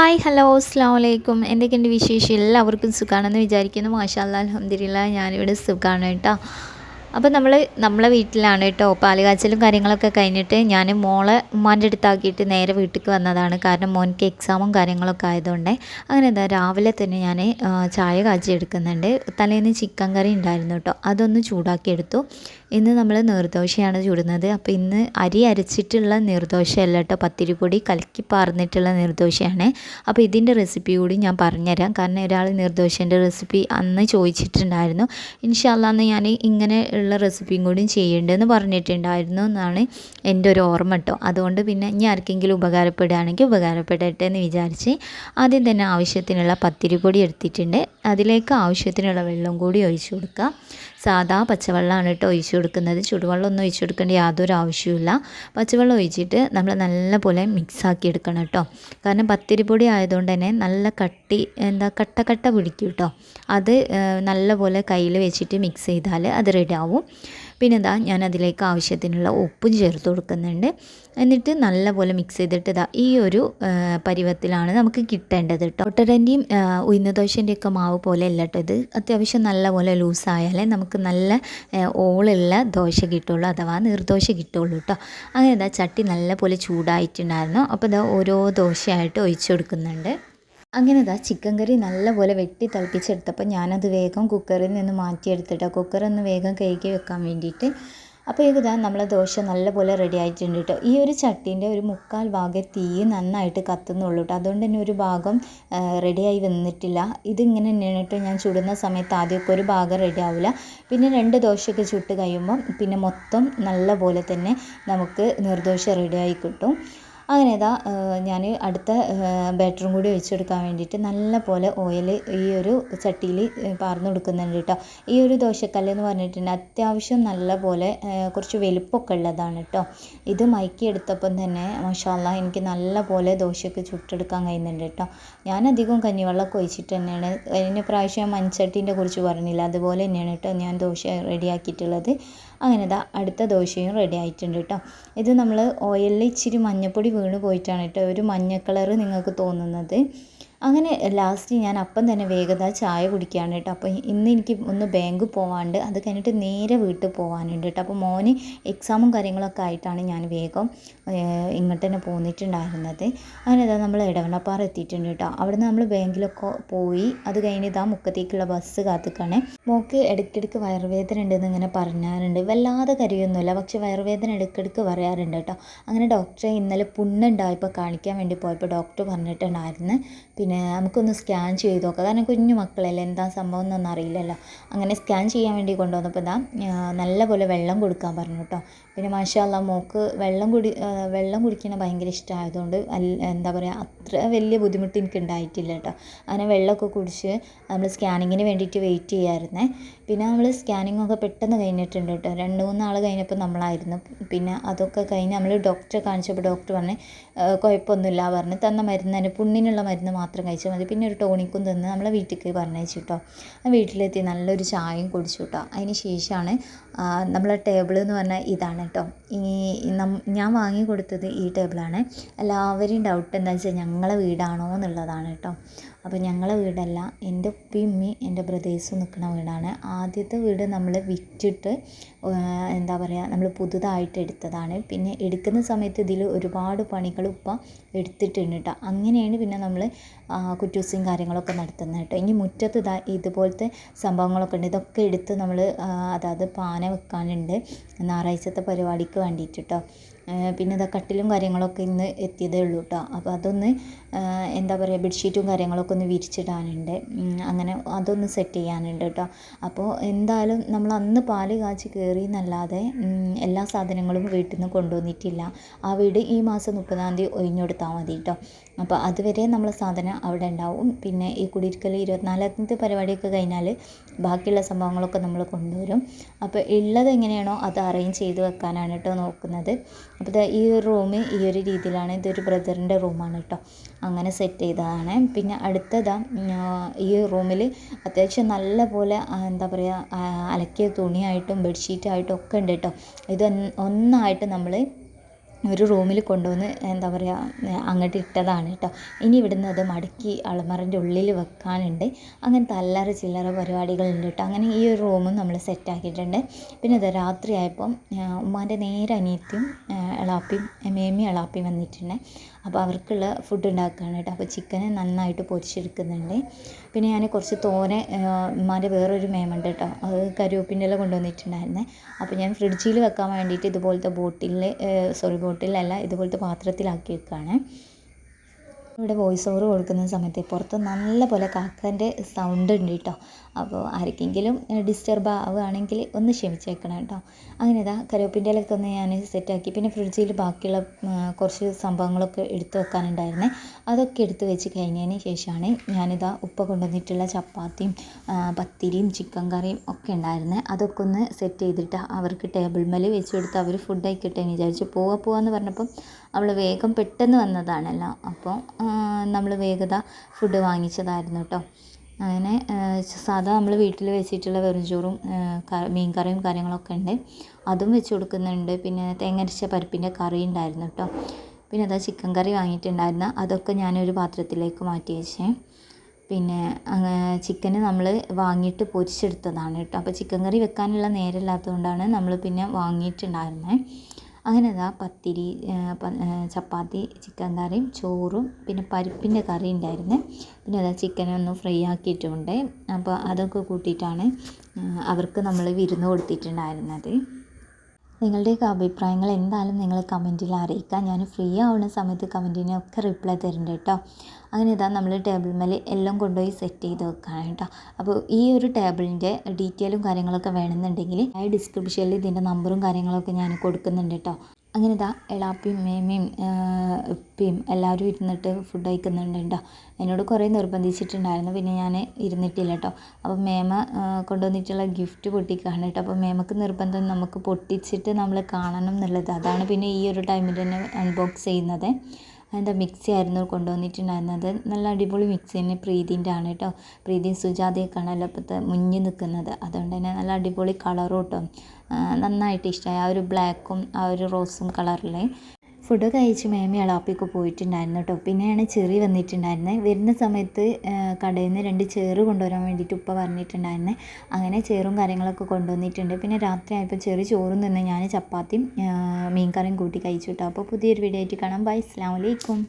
Hi hello അസ്സാം വലൈക്കും എന്തൊക്കെയുണ്ട് വിശേഷം? എല്ലാവർക്കും സുഖമാണെന്ന് വിചാരിക്കുന്നു. മാഷാ അല്ലാ അലഹമ്മദില്ല ഞാനിവിടെ സുഖമാണ് കേട്ടോ. അപ്പോൾ നമ്മൾ നമ്മളെ വീട്ടിലാണ് കേട്ടോ. പാൽ കാച്ചലും കാര്യങ്ങളൊക്കെ കഴിഞ്ഞിട്ട് ഞാൻ മോളെ ഉമ്മാന്റെ അടുത്താക്കിയിട്ട് നേരെ വീട്ടിലേക്ക് വന്നതാണ്. കാരണം മോനിക്ക് എക്സാമും കാര്യങ്ങളൊക്കെ ആയതുകൊണ്ട് അങ്ങനെ എന്താ രാവിലെ തന്നെ ഞാൻ ചായ കാച്ചി എടുക്കുന്നുണ്ട്. തലേന്ന് ചിക്കൻ കറി ഉണ്ടായിരുന്നു കേട്ടോ. അതൊന്ന് ചൂടാക്കി എടുത്തു. ഇന്ന് നമ്മൾ നീർദോശയാണ് ചൂടുന്നത്. അപ്പോൾ ഇന്ന് അരി അരച്ചിട്ടുള്ള നീർദോശയല്ല കേട്ടോ. പത്തിരിപ്പൊടി കലക്കി പാർന്നിട്ടുള്ള നീർദോശയാണ്. അപ്പോൾ ഇതിന്റെ റെസിപ്പി കൂടി ഞാൻ പറഞ്ഞുതരാം. കാരണം ഒരാൾ നീർദോശേന്റെ റെസിപ്പി അന്ന് ചോദിച്ചിട്ടുണ്ടായിരുന്നു. ഇൻഷാല്ലാന്ന് ഞാൻ ഇങ്ങനെ ഉള്ള റെസിപ്പിയും കൂടി ചെയ്യേണ്ടതെന്ന് പറഞ്ഞിട്ടുണ്ടായിരുന്നു എന്നാണ് എന്റെ ഒരു ഓർമ്മ കേട്ടോ. അതുകൊണ്ട് പിന്നെ ഇനി ആർക്കെങ്കിലും ഉപകാരപ്പെടുകയാണെങ്കിൽ ഉപകാരപ്പെടട്ടെ എന്ന് വിചാരിച്ച് ആദ്യം തന്നെ ആവശ്യത്തിനുള്ള പത്തിരിപ്പൊടി എടുത്തിട്ടുണ്ട്. അതിലേക്ക് ആവശ്യത്തിനുള്ള വെള്ളം കൂടി ഒഴിച്ചു കൊടുക്കുക. സാധാ പച്ചവെള്ളമാണ് കേട്ടോ ഒഴിച്ചു കൊടുക്കുന്നത് ചുടുവെള്ളം ഒന്നും ഒഴിച്ചു കൊടുക്കേണ്ട യാതൊരു ആവശ്യമില്ല പച്ചവെള്ളം ഒഴിച്ചിട്ട് നമ്മൾ നല്ലപോലെ മിക്സാക്കി എടുക്കണം കേട്ടോ. കാരണം പത്തിരിപ്പൊടി ആയതുകൊണ്ട് തന്നെ നല്ല കട്ടി എന്താ കട്ട കട്ട പിടിക്കും കേട്ടോ. അത് നല്ലപോലെ കയ്യിൽ വെച്ചിട്ട് മിക്സ് ചെയ്താൽ അത് റെഡി ആവും. പിന്നെ ഇതാ ഞാൻ അതിലേക്ക് ആവശ്യത്തിനുള്ള ഉപ്പും ചേർത്ത് കൊടുക്കുന്നുണ്ട്. എന്നിട്ട് നല്ലപോലെ മിക്സ് ചെയ്തിട്ട് ഇതാ ഈ ഒരു പരുവത്തിലാണ് നമുക്ക് കിട്ടേണ്ടത് കേട്ടോ ഒട്ടരന്റെയും ഉഴുന്ന ദോശന്റെ ഒക്കെ മാവ് പോലെ അല്ല കേട്ടോ ഇത്. അത്യാവശ്യം നല്ലപോലെ ലൂസായാലേ നമുക്ക് നല്ല ഓളുള്ള ദോശ കിട്ടുള്ളൂ അഥവാ നീർദോശ കിട്ടുള്ളൂ കേട്ടോ അങ്ങനെ ഇതാ ചട്ടി നല്ലപോലെ ചൂടായിട്ടുണ്ടായിരുന്നു. അപ്പോൾ ഇതാ ഓരോ ദോശയായിട്ട് ഒഴിച്ചു കൊടുക്കുന്നുണ്ട്. അങ്ങനെ ഇതാ ചിക്കൻ കറി നല്ലപോലെ വെട്ടി തിളപ്പിച്ചെടുത്തപ്പോൾ ഞാനത് വേഗം കുക്കറിൽ നിന്ന് മാറ്റിയെടുത്തിട്ട്. കുക്കർ ഒന്ന് വേഗം കഴുകി വെക്കാൻ വേണ്ടിയിട്ട്. അപ്പോൾ ഇതാ നമ്മളെ ദോശ നല്ലപോലെ റെഡി ആയിട്ടുണ്ട് കേട്ടോ ഈ ഒരു ചട്ടീന്റെ ഒരു മുക്കാൽ ഭാഗം തീ നന്നായിട്ട് കത്തുന്നുള്ളൂ കേട്ടോ അതുകൊണ്ട് തന്നെ ഒരു ഭാഗം റെഡിയായി വന്നിട്ടില്ല. ഇതിങ്ങനെ തന്നെയാണ് കേട്ടോ ഞാൻ ചുടുന്ന സമയത്ത് ആദ്യമൊക്കെ ഒരു ഭാഗം റെഡി ആവില്ല പിന്നെ രണ്ട് ദോശയൊക്കെ ചുട്ട് കഴിയുമ്പം പിന്നെ മൊത്തം നല്ലപോലെ തന്നെ നമുക്ക് നിർദോശ റെഡിയായി കിട്ടും. അങ്ങനെ ഇതാ ഞാൻ അടുത്ത ബാറ്ററും കൂടി ഒഴിച്ചെടുക്കാൻ വേണ്ടിയിട്ട് നല്ല പോലെ ഓയിൽ ഈ ഒരു ചട്ടിയിൽ പാർന്ന് കൊടുക്കുന്നുണ്ട് കേട്ടോ ഈ ഒരു ദോശക്കല്ലെന്ന് പറഞ്ഞിട്ടുണ്ടെങ്കിൽ അത്യാവശ്യം നല്ല പോലെ കുറച്ച് വലുപ്പമൊക്കെ ഉള്ളതാണ് കേട്ടോ ഇത് മയക്കി എടുത്തപ്പം തന്നെ മഷാല്ല എനിക്ക് നല്ല പോലെ ദോശയൊക്കെ ചുട്ടെടുക്കാൻ കഴിയുന്നുണ്ട് കേട്ടോ ഞാൻ അധികം കഞ്ഞിവെള്ളമൊക്കെ ഒഴിച്ചിട്ട് തന്നെയാണ് കഴിഞ്ഞ പ്രാവശ്യം മൺചട്ടീന്റെ കുറിച്ച് പറഞ്ഞില്ല അതുപോലെ തന്നെയാണ് കേട്ടോ ഞാൻ ദോശ റെഡിയാക്കിയിട്ടുള്ളത് അങ്ങനെ ഇതാ അടുത്ത ദോശയും റെഡി ആയിട്ടുണ്ട് കേട്ടോ ഇത് നമ്മൾ ഓയിലിൽ ഇച്ചിരി മഞ്ഞൾപ്പൊടി വീണ് പോയിട്ടാണ് കേട്ടോ ഒരു മഞ്ഞ കളറ് നിങ്ങൾക്ക് തോന്നുന്നത്. അങ്ങനെ ലാസ്റ്റ് ഞാൻ അപ്പം തന്നെ വേഗത ചായ കുടിക്കുകയാണ് കേട്ടോ. അപ്പോൾ ഇന്ന് എനിക്ക് ഒന്ന് ബാങ്ക് പോവാണ്ട് അത് കഴിഞ്ഞിട്ട് നേരെ വീട്ടിൽ പോവാനുണ്ട് കേട്ടോ. അപ്പോൾ മോന് എക്സാമും കാര്യങ്ങളൊക്കെ ആയിട്ടാണ് ഞാൻ വേഗം ഇങ്ങോട്ട് തന്നെ പോന്നിട്ടുണ്ടായിരുന്നത്. അങ്ങനെ ഇതാ നമ്മൾ ഇടവണ്ണപ്പാറ എത്തിയിട്ടുണ്ട് കേട്ടോ. അവിടുന്ന് നമ്മൾ ബാങ്കിലൊക്കെ പോയി അത് കഴിഞ്ഞ് ഇതാ മുക്കത്തേക്കുള്ള ബസ് കാത്തുക്കാണ്. മോക്ക് ഇടയ്ക്കിടയ്ക്ക് വയറുവേദന ഉണ്ടെന്ന് ഇങ്ങനെ പറഞ്ഞാറുണ്ട്. വല്ലാതെ കരയൊന്നുമില്ല. പക്ഷെ വയറുവേദന ഇടയ്ക്കിടയ്ക്ക് പറയാറുണ്ട് കേട്ടോ. അങ്ങനെ ഡോക്ടറെ ഇന്നലെ പുണ്ണുണ്ടായപ്പോൾ കാണിക്കാൻ വേണ്ടി പോയപ്പോൾ ഡോക്ടർ പറഞ്ഞിട്ടുണ്ടായിരുന്നു. പിന്നെ നമുക്കൊന്ന് സ്കാൻ ചെയ്ത് നോക്കാം. കാരണം കുഞ്ഞു മക്കളല്ലേ എന്താ സംഭവം എന്നൊന്നും അറിയില്ലല്ലോ. അങ്ങനെ സ്കാൻ ചെയ്യാൻ വേണ്ടി കൊണ്ടുവന്നപ്പോൾ ഇതാ നല്ലപോലെ വെള്ളം കൊടുക്കാൻ പറഞ്ഞു കേട്ടോ. പിന്നെ മാഷാല്ല മോക്ക് വെള്ളം കുടി വെള്ളം കുടിക്കണ ഭയങ്കര ഇഷ്ടമായതുകൊണ്ട് എന്താ പറയുക അത്ര വലിയ ബുദ്ധിമുട്ട് എനിക്ക് ഉണ്ടായിട്ടില്ല കേട്ടോ. അങ്ങനെ വെള്ളമൊക്കെ കുടിച്ച് നമ്മൾ സ്കാനിങ്ങിന് വേണ്ടിയിട്ട് വെയിറ്റ് ചെയ്യാമായിരുന്നേ പിന്നെ നമ്മൾ സ്കാനിങ് ഒക്കെ പെട്ടെന്ന് കഴിഞ്ഞിട്ടുണ്ട് കേട്ടോ. രണ്ട് മൂന്ന് ആൾ കഴിഞ്ഞപ്പോൾ നമ്മളായിരുന്നു. പിന്നെ അതൊക്കെ കഴിഞ്ഞ് നമ്മൾ ഡോക്ടറെ കാണിച്ചപ്പോൾ ഡോക്ടർ പറഞ്ഞ് കുഴപ്പമൊന്നുമില്ല പറഞ്ഞ് തന്ന മരുന്ന് തന്നെ പുണ്ണിനുള്ള മരുന്ന് മാത്രം കഴിച്ചാൽ മതി. പിന്നെ ഒരു ടോണിക്കും തന്ന് നമ്മളെ വീട്ടിലേക്ക് പറഞ്ഞയച്ചു കേട്ടോ വീട്ടിലെത്തി നല്ലൊരു ചായയും കുടിച്ചു കേട്ടോ അതിന് ശേഷമാണ് നമ്മളെ ടേബിൾ എന്ന് പറഞ്ഞാൽ ഇതാണ് കേട്ടോ ഈ ഞാൻ വാങ്ങി കൊടുത്തത് ഈ ടേബിളാണ്. എല്ലാവരെയും ഡൗട്ട് എന്താ വെച്ചാൽ ഞങ്ങളെ വീടാണോ എന്നുള്ളതാണ് കേട്ടോ അപ്പോൾ ഞങ്ങളെ വീടല്ല എന്റെ ഉപ്പയും ഉമ്മയും എന്റെ ബ്രദേഴ്സും നിൽക്കുന്ന വീടാണ്. ആദ്യത്തെ വീട് നമ്മൾ വിറ്റിട്ട് എന്താ പറയുക നമ്മൾ പുതുതായിട്ട് എടുത്തതാണ്. പിന്നെ എടുക്കുന്ന സമയത്ത് ഇതിൽ ഒരുപാട് പണികൾ ഉപ്പ എടുത്തിട്ടുണ്ട് കേട്ടോ അങ്ങനെയാണ് പിന്നെ നമ്മൾ കുറ്റൂസിയും കാര്യങ്ങളൊക്കെ നടത്തുന്നത് കേട്ടോ ഇനി മുറ്റത്ത് ഇതാ ഇതുപോലത്തെ സംഭവങ്ങളൊക്കെ ഉണ്ട്. ഇതൊക്കെ എടുത്ത് നമ്മൾ അതായത് പാന വെക്കാനുണ്ട്. ഞായറാഴ്ചത്തെ പരിപാടിക്ക് വേണ്ടിയിട്ട് കേട്ടോ പിന്നെ ഇതാ കട്ടിലും കാര്യങ്ങളൊക്കെ ഇന്ന് എത്തിയതേ ഉള്ളൂ കേട്ടോ അപ്പോൾ അതൊന്ന് എന്താ പറയുക ബെഡ്ഷീറ്റും കാര്യങ്ങളൊക്കെ ഒന്ന് വിരിച്ചിടാനുണ്ട്. അങ്ങനെ അതൊന്ന് സെറ്റ് ചെയ്യാനുണ്ട് കേട്ടോ അപ്പോൾ എന്തായാലും നമ്മൾ അന്ന് പാൽ കാച്ചി കയറി എന്നല്ലാതെ എല്ലാ സാധനങ്ങളും വീട്ടിൽ നിന്ന് കൊണ്ടുവന്നിട്ടില്ല. ആ വീട് ഈ മാസം മുപ്പതാം തീയതി ഒഴിഞ്ഞെടുത്താൽ മതി കേട്ടോ അപ്പോൾ അതുവരെ നമ്മൾ സാധനം അവിടെ ഉണ്ടാവും. പിന്നെ ഈ കുടിയിരിക്കൽ ഇരുപത്തിനാലാമത്തെ പരിപാടിയൊക്കെ കഴിഞ്ഞാൽ ബാക്കിയുള്ള സംഭവങ്ങളൊക്കെ നമ്മൾ കൊണ്ടുവരും. അപ്പോൾ ഉള്ളത് എങ്ങനെയാണോ അത് അറേഞ്ച് ചെയ്ത് വെക്കാനാണ് കേട്ടോ നോക്കുന്നത്. അപ്പോൾ ഈ റൂം ഈ ഒരു രീതിയിലാണ്. ഇതൊരു ബ്രദറിന്റെ റൂമാണ് കേട്ടോ. അങ്ങനെ സെറ്റ് ചെയ്തതാണ്. പിന്നെ അടുത്തതാ ഈ റൂമിൽ അത്യാവശ്യം നല്ല പോലെ എന്താ പറയുക അലക്കിയ തുണിയായിട്ടും ബെഡ്ഷീറ്റായിട്ടും ഒക്കെ ഉണ്ട് കേട്ടോ. ഇത് ഒന്നായിട്ട് നമ്മൾ ഒരു റൂമിൽ കൊണ്ടുവന്ന് എന്താ പറയുക അങ്ങോട്ട് ഇട്ടതാണ് കേട്ടോ. ഇനി ഇവിടുന്ന് അത് മടക്കി അളമറിന്റെ ഉള്ളിൽ വെക്കാനുണ്ട്. അങ്ങനത്തെ അല്ലറ ചില്ലറ പരിപാടികളുണ്ട് കേട്ടോ. അങ്ങനെ ഈ ഒരു റൂമും നമ്മൾ സെറ്റാക്കിയിട്ടുണ്ട് പിന്നെ അത് രാത്രിയായപ്പം ഉമ്മാന്റെ നേരെ അനിയത്തിയും എളാപ്പിയും മേമി എളാപ്പിയും വന്നിട്ടുണ്ട്. അപ്പോൾ അവർക്കുള്ള ഫുഡ് ഉണ്ടാക്കുകയാണ് കേട്ടോ. അപ്പോൾ ചിക്കന് നന്നായിട്ട് പൊരിച്ചെടുക്കുന്നുണ്ട്. പിന്നെ ഞാൻ കുറച്ച് തോനെ ഉമ്മാന്റെ വേറൊരു മേമുണ്ട് കേട്ടോ. അത് കരുവേപ്പിന്റെ ഇല കൊണ്ടുവന്നിട്ടുണ്ടായിരുന്നേ. അപ്പോൾ ഞാൻ ഫ്രിഡ്ജിൽ വെക്കാൻ വേണ്ടിയിട്ട് ഇതുപോലത്തെ ബോട്ടിലിൽ സോറി ബോട്ടിലല്ല ഇതുപോലത്തെ പാത്രത്തിലാക്കി വെക്കുകയാണ് ഇവിടെ വോയിസ് ഓവർ കൊടുക്കുന്ന സമയത്ത് പുറത്ത് നല്ല പോലെ കാക്കന്റെ സൗണ്ട് ഉണ്ട് കേട്ടോ അപ്പോൾ ആർക്കെങ്കിലും ഡിസ്റ്റർബ് ആവുകയാണെങ്കിൽ ഒന്ന് ക്ഷമിച്ചേക്കണം കേട്ടോ. അങ്ങനെ ഇതാ കറിവേപ്പിന്റെ ഇലയൊക്കെ ഒന്ന് ഞാൻ സെറ്റാക്കി. പിന്നെ ഫ്രിഡ്ജിൽ ബാക്കിയുള്ള കുറച്ച് സംഭവങ്ങളൊക്കെ എടുത്ത് വെക്കാനുണ്ടായിരുന്നേ. അതൊക്കെ എടുത്തു വെച്ച് കഴിഞ്ഞതിന് ശേഷമാണ് ഞാനിതാ ഉപ്പ കൊണ്ടുവന്നിട്ടുള്ള ചപ്പാത്തിയും പത്തിരിയും ചിക്കൻ കറിയും ഒക്കെ ഉണ്ടായിരുന്നത് അതൊക്കെ ഒന്ന് സെറ്റ് ചെയ്തിട്ട് അവർക്ക് ടേബിൾ മേൽ വെച്ച് കൊടുത്ത് അവർ ഫുഡ് ആയിക്കട്ടെ എന്ന് വിചാരിച്ചു പോവാ പോവാന്ന് പറഞ്ഞപ്പം അവൾ വേഗം പെട്ടെന്ന് വന്നതാണല്ലോ. അപ്പോൾ നമ്മൾ വേഗത ഫുഡ് വാങ്ങിച്ചതായിരുന്നു കേട്ടോ. അങ്ങനെ സാധാ നമ്മൾ വീട്ടിൽ വെച്ചിട്ടുള്ള വെറും ചോറും മീൻ കറിയും കാര്യങ്ങളൊക്കെ ഉണ്ട്. അതും വെച്ച് കൊടുക്കുന്നുണ്ട്. പിന്നെ തേങ്ങരച്ച പരിപ്പിന്റെ കറി ഉണ്ടായിരുന്നു കേട്ടോ പിന്നെ അതാ ചിക്കൻ കറി വാങ്ങിയിട്ടുണ്ടായിരുന്ന. അതൊക്കെ ഞാനൊരു പാത്രത്തിലേക്ക് മാറ്റി വെച്ചേ. പിന്നെ ചിക്കന് നമ്മൾ വാങ്ങിയിട്ട് പൊരിച്ചെടുത്തതാണ് കേട്ടോ അപ്പോൾ ചിക്കൻ കറി വെക്കാനുള്ള നേരമില്ലാത്തതുകൊണ്ടാണ് നമ്മൾ പിന്നെ വാങ്ങിയിട്ടുണ്ടായിരുന്നത് അങ്ങനെ അതാ പത്തിരി ചപ്പാത്തി ചിക്കൻ കറിയും ചോറും പിന്നെ പരിപ്പിന്റെ കറി ഉണ്ടായിരുന്നു. പിന്നെ അതാ ചിക്കനെ ഒന്ന് ഫ്രൈ ആക്കിയിട്ടുമുണ്ട് അപ്പോൾ അതൊക്കെ കൂട്ടിയിട്ടാണ് അവർക്ക് നമ്മൾ വിരുന്ന് കൊടുത്തിട്ടുണ്ടായിരുന്നത്. നിങ്ങളുടെയൊക്കെ അഭിപ്രായങ്ങൾ എന്തായാലും നിങ്ങൾ കമന്റിൽ അറിയിക്കുക. ഞാൻ ഫ്രീ ആവുന്ന സമയത്ത് കമന്റിനൊക്കെ റിപ്ലൈ തരുന്നുണ്ട് കേട്ടോ. അങ്ങനെ ഇതാ നമ്മൾ ടേബിൾ മേലെ എല്ലാം കൊണ്ടുപോയി സെറ്റ് ചെയ്ത് വെക്കുകയാണ് കേട്ടോ. അപ്പോൾ ഈ ഒരു ടേബിളിന്റെ ഡീറ്റെയിലും കാര്യങ്ങളൊക്കെ വേണമെന്നുണ്ടെങ്കിൽ ആ ഡിസ്ക്രിപ്ഷനിൽ ഇതിന്റെ നമ്പറും കാര്യങ്ങളൊക്കെ ഞാൻ കൊടുക്കുന്നുണ്ട് കേട്ടോ. അങ്ങനെ ഇതാ എളാപ്പിയും മേമയും ഉപ്പയും എല്ലാവരും ഇരുന്നിട്ട് ഫുഡ് കഴിക്കുന്നുണ്ട് കേട്ടോ എന്നോട് കുറേ നിർബന്ധിച്ചിട്ടുണ്ടായിരുന്നു പിന്നെ ഞാൻ ഇരുന്നിട്ടില്ല കേട്ടോ അപ്പോൾ മേമ കൊണ്ടുവന്നിട്ടുള്ള ഗിഫ്റ്റ് പൊട്ടിക്കുകയാണ് കേട്ടോ അപ്പോൾ മേമക്ക് നിർബന്ധം നമുക്ക് പൊട്ടിച്ചിട്ട് നമ്മൾ കാണണം എന്നുള്ളത്. അതാണ് പിന്നെ ഈ ഒരു ടൈമിൽ തന്നെ അൺബോക്സ് ചെയ്യുന്നത്. അതിന്റെ മിക്സി ആയിരുന്നു കൊണ്ടുവന്നിട്ടുണ്ടായിരുന്നത്. നല്ല അടിപൊളി മിക്സി തന്നെ പ്രീതിന്റെ ആണ് കേട്ടോ പ്രീതിയും സുജാതയൊക്കെയാണ് ഇപ്പോഴത്തെ മുന്നിൽ നിൽക്കുന്നത്. അതുകൊണ്ട് തന്നെ നല്ല അടിപൊളി കളറും കേട്ടോ നന്നായിട്ട് ഇഷ്ടമായി. ആ ഒരു ബ്ലാക്കും ആ ഒരു റോസും കളറിലെ ഫുഡ് കഴിച്ച് മേമി അളാപ്പിക്ക് പോയിട്ടുണ്ടായിരുന്നു കേട്ടോ പിന്നെയാണ് ചെറി വന്നിട്ടുണ്ടായിരുന്നത് വരുന്ന സമയത്ത് കടയിൽ നിന്ന് രണ്ട് ചേറ് കൊണ്ടുവരാൻ വേണ്ടിയിട്ട് ഉപ്പ പറഞ്ഞിട്ടുണ്ടായിരുന്നത് അങ്ങനെ ചേറും കാര്യങ്ങളൊക്കെ കൊണ്ടുവന്നിട്ടുണ്ട്. പിന്നെ രാത്രി ആയപ്പോൾ ചെറിയ ചോറും നിന്ന് ഞാൻ ചപ്പാത്തിയും മീൻ കറിയും കൂട്ടി കഴിച്ചു കേട്ടോ അപ്പോൾ പുതിയൊരു വീഡിയോ ആയിട്ട് കാണാം. ബൈ. അസ്സാം വലൈക്കും